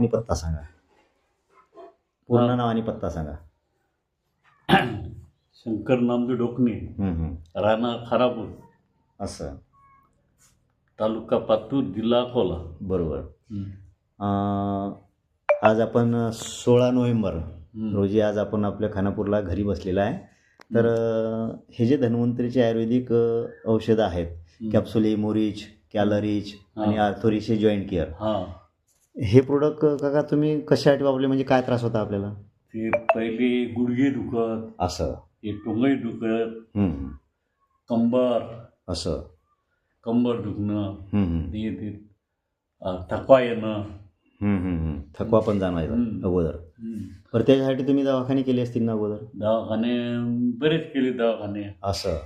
आणि पत्ता सांगा पूर्ण. नाव आणि पत्ता सांगा शंकर नामदेव डोकणे हम्म, हम्म. राणा खारापूर असं तालुका पातूर जिल्हा अकोला बरोबर. अं, आज आपण सोळा नोव्हेंबर हम्म. रोजी आज आपण आपल्या खानापूरला घरी बसलेला आहे तर अं, हे जे धन्वंतरीचे आयुर्वेदिक अं, औषधं आहेत. कॅप्सुली मोरिच कॅलरीज आणि हा. आर्थोरिशे जॉईंट केअर हा हे प्रोडक्ट काका तुम्ही कशासाठी वापरले? म्हणजे काय त्रास होता आपल्याला? ते पहिले गुडघे दुखत असं. ते टोंगई दुखत हम्म, कंबर असं. कंबर दुखणं हम्म, हम्म. ते ते अं, थकवा येणं. हम्म, हम्म, हम्म. थकवा पण जाणवायचा हम्म. अगोदर. हम्म. बरं त्याच्यासाठी तुम्ही दवाखाने केले असतील ना अगोदर? दवाखाने बरेच केले दवाखाने. असं.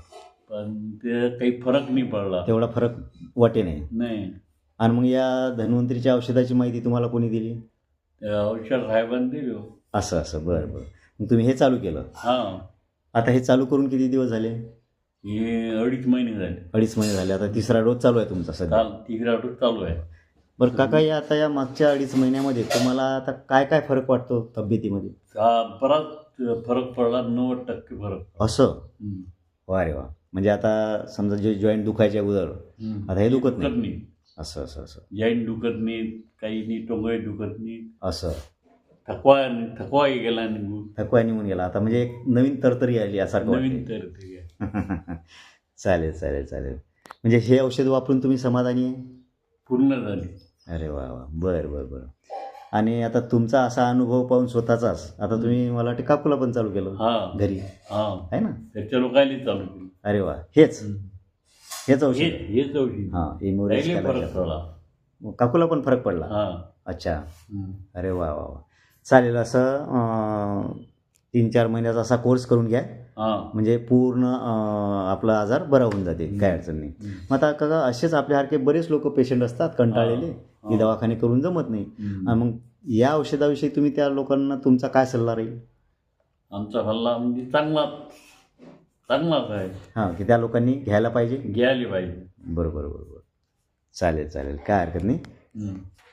पण ते काही फरक नाही पडला. तेवढा फरक वाटे नाही नाही. आणि मग या धन्वंतरीच्या औषधाची माहिती तुम्हाला कोणी दिली? औषध साहेबांनी दिलो असं असं. बरं बरं. मग तुम्ही हे चालू केलं? हा. आता हे चालू करून किती दिवस झाले? हे अडीच महिने झाले. अडीच महिने झाले. आता तिसरा डोस चालू आहे तुमचा सध्या. काल तिसरा डोस चालू आहे. बरं काका या आता या मागच्या अडीच महिन्यामध्ये तुम्हाला आता काय काय फरक वाटतो तब्येतीमध्ये? हा बराच फरक पडला नव्वद टक्के फरक असं? हम्म. वा रे वा. म्हणजे आता समजा जे जॉईंट दुखायच्या अगोदर हम्म. आता हे दुखत नाही. नाही. असं असं असं. जैन नाही काही नाही टोंगई दुखत नाही असं. थकवा थकवाही गेला निघून. थकवा निघून गेला. आता म्हणजे एक नवीन तरतरी आली यासारखं नवीन वाटतंय. तर ते आहे. चालेल चालेल चालेल. म्हणजे हे औषध वापरून तुम्ही समाधानी आहे? पूर्ण झाली. अरे वा वा. बरं बरं बरं. आणि आता तुमचा असा अनुभव पाहून स्वतःचाच. आता तुम्ही मला वाटतं काकूला पण चालू केलं हा. घरी. हा. आहे ना? त्याच्या लोकांनी चालू केली. अरे वा. हेच. हेच औषध. हेच औषध. हां पडला काकूला पण फरक पडला. हा. अच्छा. अरे वा वा वा. चालेल असं तीन चार महिन्याचा असा कोर्स करून घ्या. म्हणजे पूर्ण आपला आजार बरा होऊन जाते काय अडचण नाही. मग आता काका असेच आपल्यासारखे बरेच लोक पेशंट असतात कंटाळलेले. की दवाखाने करून जमत नाही. मग या औषधाविषयी तुम्ही त्या लोकांना तुमचा काय सल्ला राहील? आमचा हल्ला म्हणजे चांगला चांगलाच आहे. हां की त्या लोकांनी घ्यायला पाहिजे? घ्यायला पाहिजे. बरोबर बरोबर. चालेल चालेल. काय हरकत नाही.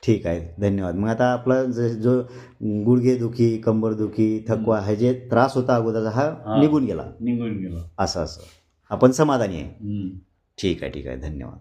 ठीक आहे. धन्यवाद. मग आता आपला ज- जो गुडघेदुखी कंबरदुखी थकवा हे जे त्रास होता अगोदरचा हा हा. निघून गेला. निघून गेला. असं असं. आपण समाधानी आहे. ठीक आहे ठीक आहे. धन्यवाद.